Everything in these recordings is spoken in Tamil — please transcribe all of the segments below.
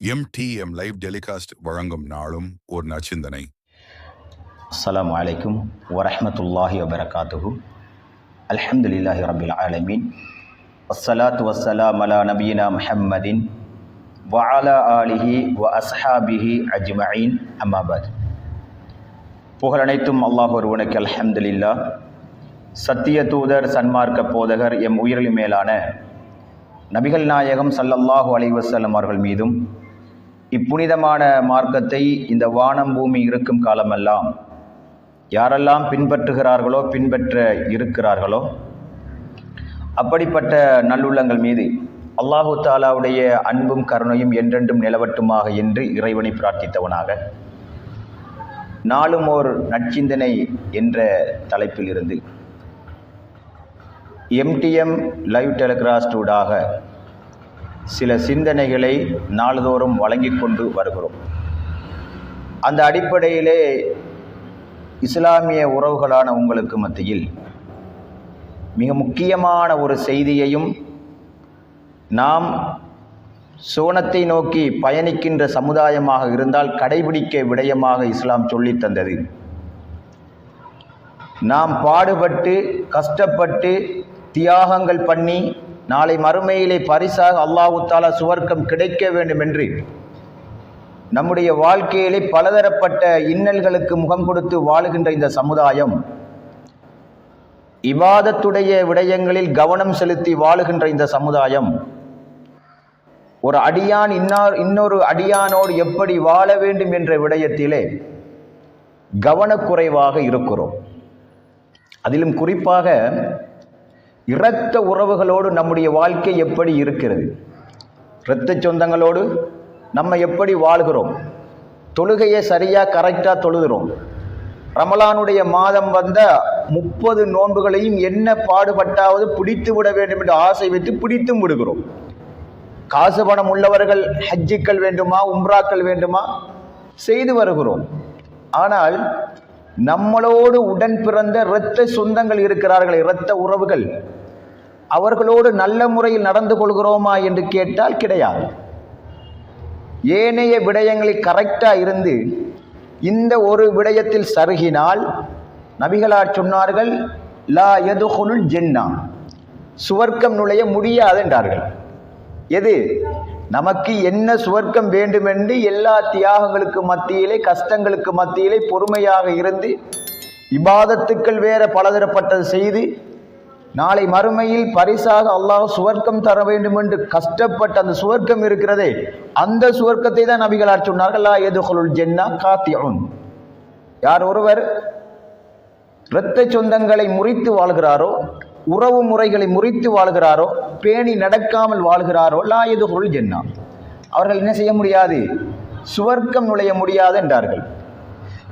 எம்டிஎம் லைவ் டெலிகாஸ்ட் வழங்கும் நாளும் ஒரு நச்சிந்தனை அஸ்லாம் அலைக்கும் வரஹ்மத்துல்லாஹி வபரகாத்துஹு. அல்ஹம்துலில்லாஹி ரபில் ஆலமீன். வஸ்ஸலாத்து வசலாம் அலா நபீனா முஹம்மதின் வஅலா ஆலிஹி வ அஸ்ஹாபிஹி அஜ்மயின் அம்மாபாத் புகழனைத்தும் அல்லாஹ் ஒருவனுக்கு அல்ஹம்துலில்லா சத்திய தூதர் சன்மார்க்க போதகர் எம் உயிரில் மேலான நபிகள் நாயகம் சல்லல்லாஹு அலைஹி அவர்கள் மீதும் இப்புனிதமான மார்க்கத்தை இந்த வானம் பூமி இருக்கும் காலமெல்லாம் யாரெல்லாம் பின்பற்றுகிறார்களோ பின்பற்ற இருக்கிறார்களோ அப்படிப்பட்ட நல்லுள்ளங்கள் மீது அல்லாஹு தாலாவுடைய அன்பும் கருணையும் என்றென்றும் நிலவட்டுமாக என்று இறைவனை பிரார்த்தித்தவனாக நாளும் ஓர் நற்சிந்தனை என்ற தலைப்பில் இருந்து எம்டிஎம் லைவ் டெலிகிராஸ்டூடாக சில சிந்தனைகளை நாள்தோறும் வழங்கிக் கொண்டு வருகிறோம். அந்த அடிப்படையிலே இஸ்லாமிய உறவுகளான உங்களுக்கு மத்தியில் மிக முக்கியமான ஒரு செய்தியையும் நாம் சோனத்தை நோக்கி பயணிக்கின்ற சமுதாயமாக இருந்தால் கடைபிடிக்க விடயமாக இஸ்லாம் சொல்லித் தந்தது. நாம் பாடுபட்டு கஷ்டப்பட்டு தியாகங்கள் பண்ணி நாளை மறுமையிலே பரிசாக அல்லாஹு தாலா சுவர்க்கம் கிடைக்க வேண்டும் என்று நம்முடைய வாழ்க்கையிலே பலதரப்பட்ட இன்னல்களுக்கு முகம் கொடுத்து வாழுகின்ற இந்த சமுதாயம் இவாதத்துடைய விடயங்களில் கவனம் செலுத்தி வாழுகின்ற இந்த சமுதாயம் ஒரு அடியான் இன்னார் இன்னொரு அடியானோடு எப்படி வாழ வேண்டும் என்ற விடயத்திலே கவனக்குறைவாக இருக்கிறோம். அதிலும் குறிப்பாக இரத்த உறவுகளோடு நம்முடைய வாழ்க்கை எப்படி இருக்கிறது? இரத்த சொந்தங்களோடு நம்ம எப்படி வாழ்கிறோம்? தொழுகையை சரியாக கரெக்டாக தொழுகிறோம். ரமலானுடைய மாதம் வந்த முப்பது நோன்புகளையும் என்ன பாடுபட்டாவது பிடித்து விட வேண்டும் என்று ஆசை வைத்து பிடித்தும் விடுகிறோம். காசு பணம் உள்ளவர்கள் ஹஜ்ஜிக்கள் வேண்டுமா உம்ராக்கள் வேண்டுமா? செய்து வருகிறோம். ஆனால் நம்மளோடு உடன் பிறந்த இரத்த சொந்தங்கள் இருக்கிறார்கள் இரத்த உறவுகள் அவர்களோடு நல்ல முறையில் நடந்து கொள்கிறோமா என்று கேட்டால் கிடையாது. ஏனைய விடயங்களில் கரெக்டாக இருந்து இந்த ஒரு விடயத்தில் சருகினால் நபிகளார் சொன்னார்கள் லா எதுகுலுல் ஜென்னா. சுவர்க்கம் நுழைய முடியாது என்றார்கள் எது? நமக்கு என்ன சுவர்க்கம் வேண்டுமென்று எல்லா தியாகங்களுக்கு மத்தியிலே கஷ்டங்களுக்கு மத்தியிலே பொறுமையாக இருந்து இபாதத்துக்கள் வேற பலதரப்பட்டது செய்து நாளை மறுமையில் பரிசாக அல்லாஹ் சுவர்க்கம் தர வேண்டும் என்று கஷ்டப்பட்ட அந்த சுவர்க்கம் இருக்கிறதே அந்த சுவர்க்கத்தை தான் நபிகளார் சொன்னார்கள் லா எதுகுலுல் ஜென்னா காத்தியுன் யார் ஒருவர் இரத்த சொந்தங்களை முறித்து வாழ்கிறாரோ உறவு முறைகளை முறித்து வாழ்கிறாரோ பேணி நடக்காமல் வாழ்கிறாரோ லா எதுகுல் ஜென்னா. அவர்கள் என்ன செய்ய முடியாது? சுவர்க்கம் நுழைய முடியாது என்றார்கள்.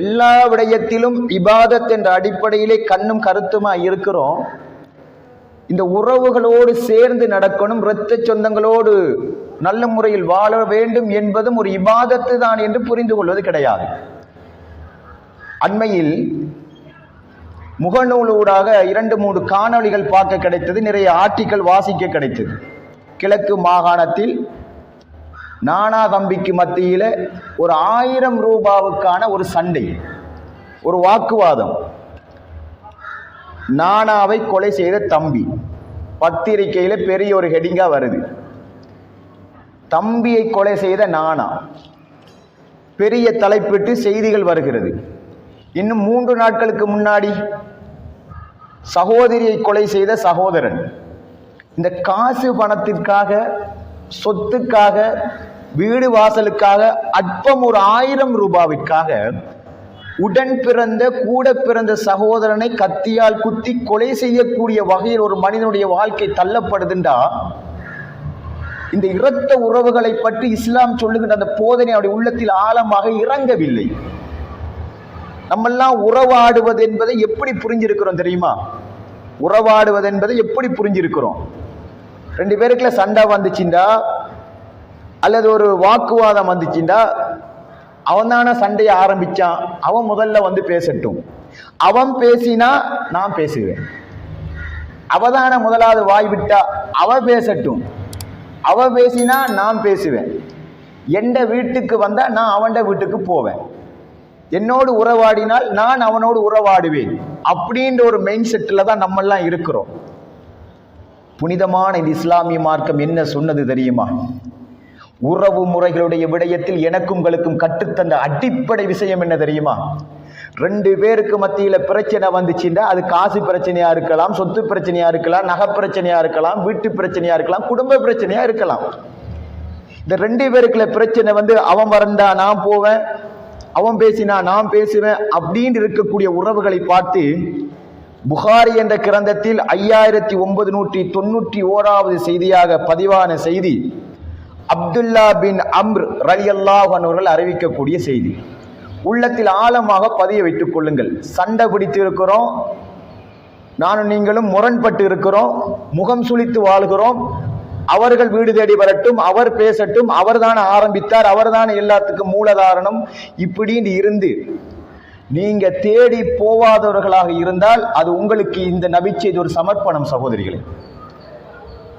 எல்லா விடயத்திலும் இபாதத் என்ற அடிப்படையிலே கண்ணும் கருத்துமாக இருக்கிறோம். இந்த உறவுகளோடு சேர்ந்து நடக்கணும் இரத்த சொந்தங்களோடு நல்ல முறையில் வாழ வேண்டும் என்பதும் ஒரு இபாதத்து தான் என்று புரிந்து கொள்வது கிடையாது. அண்மையில் முகநூலூடாக இரண்டு மூன்று காணொளிகள் பார்க்க கிடைத்தது நிறைய ஆர்டிக்கல் வாசிக்க கிடைத்தது. கிழக்கு மாகாணத்தில் நானா தம்பிக்கு மத்தியில் ஒரு ஆயிரம் ரூபாவுக்கான ஒரு சண்டை ஒரு வாக்குவாதம். நானாவை கொலை செய்த தம்பி. பத்திரிகையில் பெரிய ஒரு ஹெடிங்காக வருது. தம்பியை கொலை செய்த நானா? பெரிய தலைப்பிட்டு செய்திகள் வருகிறது. இன்னும் மூன்று நாட்களுக்கு முன்னாடி சகோதரியை கொலை செய்த சகோதரன். இந்த காசு பணத்திற்காக சொத்துக்காக வீடு வாசலுக்காக அற்பம் ஒரு ஆயிரம் ரூபாவிற்காக உடன் பிறந்த கூட பிறந்த சகோதரனை கத்தியால் குத்தி கொலை செய்யக்கூடிய வகையில் ஒரு மனிதனுடைய வாழ்க்கை தள்ளப்படுதுண்டா? இந்த இரத்த உறவுகளை பற்றி இஸ்லாம் சொல்லுகின்ற அந்த போதனை அவருடைய உள்ளத்தில் ஆழமாக இறங்கவில்லை. நம்மெல்லாம் உறவாடுவது என்பதை எப்படி புரிஞ்சிருக்கிறோம் தெரியுமா? உறவாடுவது என்பதை எப்படி புரிஞ்சிருக்கிறோம்? ரெண்டு பேருக்குள்ள சண்டை வந்துச்சுண்டா? அல்லது ஒரு வாக்குவாதம் வந்துச்சுண்டா? அவன் தானே சண்டையை ஆரம்பிச்சான். அவன் முதல்ல வந்து பேசட்டும். அவன் பேசினா நான் பேசுவேன். அவதான முதலாவது வாய் விட்டா அவ பேசட்டும். அவ பேசினா நான் பேசுவேன். எந்த வீட்டுக்கு வந்தா நான் அவன்ட வீட்டுக்கு போவேன். என்னோடு உறவாடினால் நான் அவனோடு உறவாடுவேன். அப்படின்ற ஒரு மெயின் செட்டில் தான் நம்மெல்லாம் இருக்கிறோம். புனிதமான இந்த இஸ்லாமிய மார்க்கம் என்ன சொன்னது தெரியுமா? உறவு முறைகளுடைய விடயத்தில் எனக்கும் உங்களுக்கும் கற்றுத்தந்த அடிப்படை விஷயம் என்ன தெரியுமா? ரெண்டு பேருக்கு மத்தியில் பிரச்சனை வந்துச்சுன்னா அது காசு பிரச்சனையாக இருக்கலாம் சொத்து பிரச்சனையாக இருக்கலாம் நகை பிரச்சனையாக இருக்கலாம் வீட்டு பிரச்சனையாக இருக்கலாம் குடும்ப பிரச்சனையாக இருக்கலாம். இந்த ரெண்டு பேருக்குள்ள பிரச்சனை வந்து அவன் வரந்தா நான் போவேன் அவன் பேசினா நான் பேசுவேன் அப்படின்னு இருக்கக்கூடிய உறவுகளை பார்த்து புகாரி என்ற கிரந்தத்தில் ஐயாயிரத்தி ஒன்பது நூற்றி தொண்ணூற்றி ஓராவது செய்தியாக பதிவான செய்தி அப்துல்லா பின் அம்ர் ரலி அன்ஹு அவர்கள் அறிவிக்கக்கூடிய செய்தி. உள்ளத்தில் ஆழமாக பதிய வைத்துக் கொள்ளுங்கள். சண்டை பிடித்து இருக்கிறோம். நானும் நீங்களும் முரண்பட்டு இருக்கிறோம். முகம் சுளித்து வாழ்கிறோம். அவர்கள் வீடு தேடி வரட்டும். அவர் பேசட்டும். அவர்தான் ஆரம்பித்தார். அவர்தான் எல்லாத்துக்கும் மூலதாரணம். இப்படின்னு இருந்து நீங்க தேடி போவாதவர்களாக இருந்தால் அது உங்களுக்கு இந்த நபிச்செய்தி ஒரு சமர்ப்பணம் சகோதரிகளே.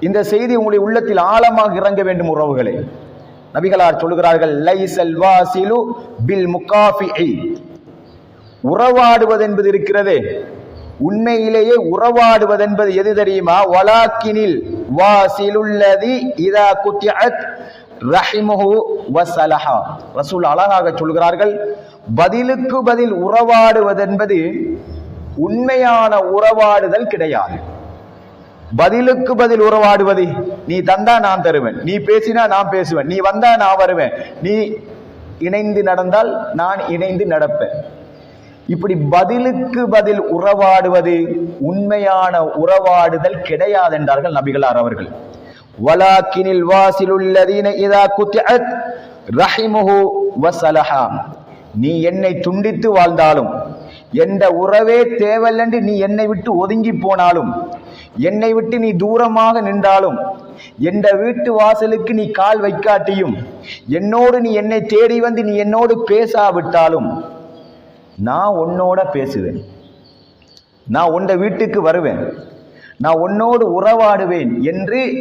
இந்த செய்தி உங்களுடைய உள்ளத்தில் ஆழமாக இறங்க வேண்டும் உறவுகளே. நபிகளார் சொல்கிறார்கள் லைசல் வாசிலு பில் முகாஃபி உறவாடுவது என்பது இருக்கிறதே. உண்மையிலேயே உறவாடுவது என்பது எது தெரியுமா? வலாக்கினில் வாசிலுள்ளதி இதா குத்தியத் ரஹிமுஹு வசலஹா. ரசூல் அழகாக சொல்கிறார்கள் பதிலுக்கு பதில் உறவாடுவது என்பது உண்மையான உறவாடுதல் கிடையாது. பதிலுக்கு பதில் உறவாடுவது. நீ தந்தா நான் தருவேன். நீ பேசினா நான் பேசுவேன். நீ வந்தா நான் வருவேன். நீ இணைந்து நடந்தால் நான் இணைந்து நடப்பேன். இப்படி பதிலுக்கு பதில் உறவாடுவது உண்மையான உறவாடுதல் கிடையாது என்றார்கள் நபிகளார் அவர்கள். வலாக்கினில் வாசிலுள்ளதீன இதா குத்திஅத் ரஹிமுஹு வசலஹா. நீ என்னை துண்டித்து வாழ்ந்தாலும் எந்த உறவே தேவல்லன்று நீ என்னை விட்டு ஒதுங்கி போனாலும் என்னை விட்டு நீ தூரமாக நின்றாலும் எந்த வீட்டு வாசலுக்கு நீ கால் வைக்காட்டியும் என்னோடு நீ என்னை தேடி வந்து நீ என்னோடு பேசாவிட்டாலும் நான் உன்னோட பேசுவேன். நான் உன் வீட்டுக்கு வருவேன். நான் உன்னோடு உறவாடுவேன் என்று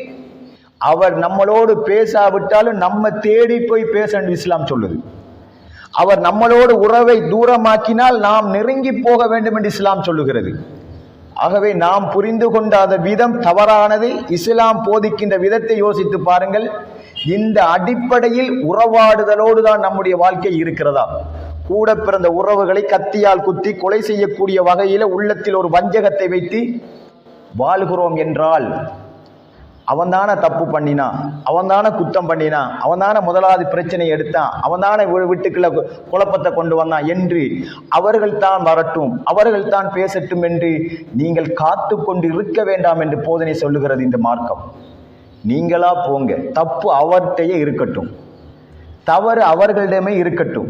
அவர் நம்மளோடு பேசாவிட்டாலும் நம்ம தேடி போய் பேசணும் இஸ்லாம் சொல்லுது. அவர் நம்மளோடு உறவை தூரமாக்கினால் நாம் நெருங்கி போக வேண்டும் என்று இஸ்லாம் சொல்லுகிறது. ஆகவே நாம் புரிந்து கொண்டாத விதம் தவறானது. இஸ்லாம் போதிக்கின்ற விதத்தை யோசித்து பாருங்கள். இந்த அடிப்படையில் உறவாடுதலோடு தான் நம்முடைய வாழ்க்கை இருக்கிறதா? கூட பிறந்த உறவுகளை கத்தியால் குத்தி கொலை செய்யக்கூடிய வகையில் உள்ளத்தில் ஒரு வஞ்சகத்தை வைத்து வாழ்கிறோம் என்றால் அவன்தானே தப்பு பண்ணினான் அவன்தானே குத்தம் பண்ணினான் அவன்தானே முதலாவது பிரச்சனையை எடுத்தான் அவன்தானே வீ- வீட்டுக்குள்ள கு- குழப்பத்தை கொண்டு வந்தான் என்று அவர்கள் தான் வரட்டும் அவர்கள் தான் பேசட்டும் என்று நீங்கள் காத்து கொண்டு இருக்க வேண்டாம் என்று போதனை சொல்லுகிறது இந்த மார்க்கம். நீங்களா போங்க தப்பு அவர்கிட்டயே இருக்கட்டும். தவறு அவர்களிடமே இருக்கட்டும்.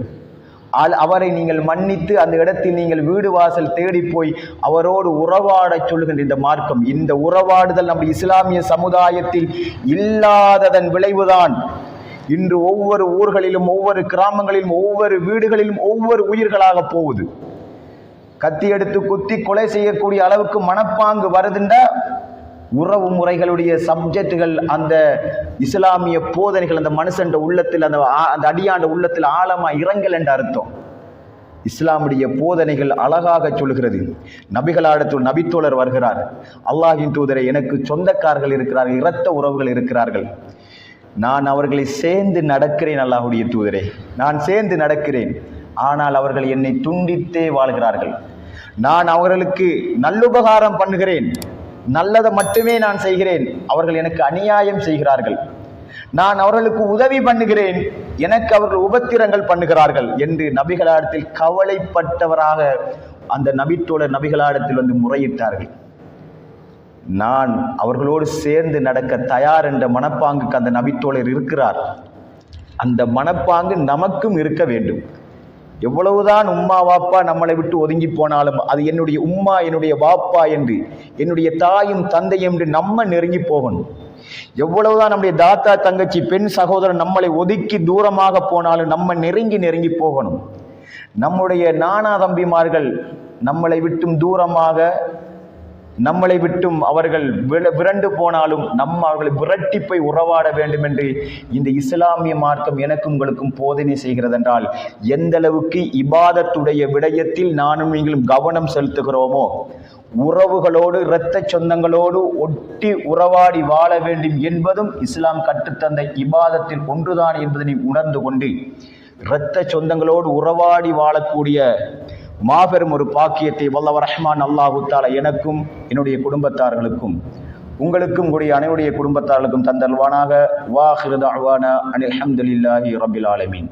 அவரை நீங்கள் மன்னித்து அந்த இடத்தில் நீங்கள் வீடு வாசல் தேடி போய் அவரோடு உறவாடச் சொல்லுகின்ற இந்த மார்க்கம். இந்த உறவாடுதல் நம்முடைய இஸ்லாமிய சமுதாயத்தில் இல்லாததன் விளைவுதான். இன்று ஒவ்வொரு ஊர்களிலும் ஒவ்வொரு கிராமங்களிலும் ஒவ்வொரு வீடுகளிலும் ஒவ்வொரு உயிர்களாக போகுது. கத்தி எடுத்து குத்தி கொலை செய்யக்கூடிய அளவுக்கு மனப்பாங்கு வருதுண்டா? உறவு முறைகளுடைய சப்ஜெக்டுகள் அந்த இஸ்லாமிய போதனைகள் அந்த மனுஷன்ற உள்ளத்தில் அந்த அந்த அடியாண்ட உள்ளத்தில் ஆழமாக இறங்கல் என்ற அர்த்தம். இஸ்லாமுடைய போதனைகள் அழகாக சொல்கிறது. நபிகளாடத்தில் நபித்தோழர் வருகிறார். அல்லாஹின் தூதரை எனக்கு சொந்தக்காரர்கள் இருக்கிறார்கள் இரத்த உறவுகள் இருக்கிறார்கள். நான் அவர்களை சேர்ந்து நடக்கிறேன் அல்லாஹுடைய தூதரே. நான் சேர்ந்து நடக்கிறேன். ஆனால் அவர்கள் என்னை துண்டித்தே வாழ்கிறார்கள். நான் அவர்களுக்கு நல்லுபகாரம் பண்ணுகிறேன். நல்லதை மட்டுமே நான் செய்கிறேன். அவர்கள் எனக்கு அநியாயம் செய்கிறார்கள். நான் அவர்களுக்கு உதவி பண்ணுகிறேன். எனக்கு அவர்கள் உபத்திரங்கள் பண்ணுகிறார்கள் என்று நபிகளாடத்தில் கவலைப்பட்டவராக அந்த நபித்தோழர் நபிகளாடத்தில் வந்து முறையிட்டார்கள். நான் அவர்களோடு சேர்ந்து நடக்க தயார் என்ற மனப்பாங்குக்கு அந்த நபித்தோழர் இருக்கிறார். அந்த மனப்பாங்கு நமக்கும் இருக்க வேண்டும். எவ்வளவுதான் உம்மா வாப்பா நம்மளை விட்டு ஒதுங்கி போனாலும் அது என்னுடைய உம்மா என்னுடைய வாப்பா என்று என்னுடைய தாயும் தந்தையும் என்று நம்ம நெருங்கி போகணும். எவ்வளவுதான் நம்முடைய தாத்தா தங்கச்சி பெண் சகோதரன் நம்மளை ஒதுக்கி தூரமாக போனாலும் நம்ம நெருங்கி நெருங்கி போகணும். நம்முடைய நானா தம்பிமார்கள் நம்மளை விட்டும் தூரமாக நம்மளை விட்டும் அவர்கள் விரண்டு போனாலும் நம்ம அவர்களை விரட்டிப்பை உறவாட வேண்டும் என்று இந்த இஸ்லாமிய மார்க்கம் எனக்கும் உங்களுக்கும் போதனை செய்கிறது என்றால் எந்த அளவுக்கு இபாதத்துடைய விடயத்தில் நானும் நீங்களும் கவனம் செலுத்துகிறோமோ உறவுகளோடு இரத்த சொந்தங்களோடு ஒட்டி உறவாடி வாழ வேண்டும் என்பதும் இஸ்லாம் கற்றுத்தந்த இபாதத்தில் ஒன்றுதான் என்பதனை உணர்ந்து கொண்டு இரத்த சொந்தங்களோடு உறவாடி வாழக்கூடிய மாபெரும் ஒரு பாக்கியத்தை வல்லவர் ரஹ்மான் அல்லாஹு எனக்கும் என்னுடைய குடும்பத்தார்களுக்கும் உங்களுக்கும் கூடிய அனைவருடைய குடும்பத்தார்களுக்கும் தந்தல்வானாக வாஹிருதாவான அனில் அஹமதுல்லாஹி ரபில் ஆலமீன்.